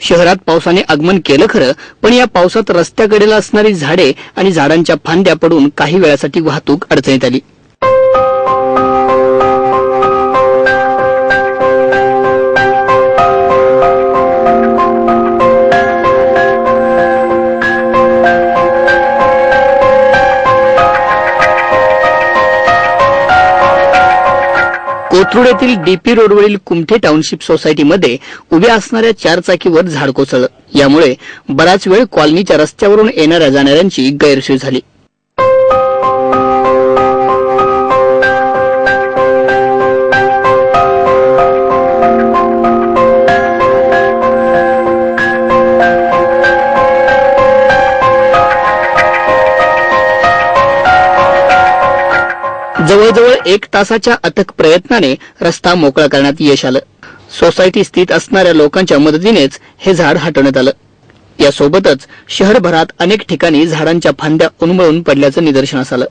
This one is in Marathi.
शहरात पावसाने आगमन केलं खरं पण या पावसात रस्त्याकडेला असणारी झाडे आणि झाडांच्या फांद्या पडून काही वेळासाठी वाहतूक अडचणीत आली. कोथरूड येथील डीपी रोडवरील कुमठे टाउनशिप सोसायटीमध्ये उभ्या असणाऱ्या चारचाकीवर झाड कोसळलं. यामुळे बराच वेळ कॉलनीच्या रस्त्यावरून येणाऱ्या जाणाऱ्यांची गैरसोय झाली. जवळजवळ एक तासाच्या अथक प्रयत्नाने रस्ता मोकळा करण्यात यश आलं. सोसायटी स्थित असणाऱ्या लोकांच्या मदतीनेच हे झाड हटवण्यात आलं. यासोबतच शहरभरात अनेक ठिकाणी झाडांच्या फांद्या उन्मळून पडल्याचं निदर्शनास आलं.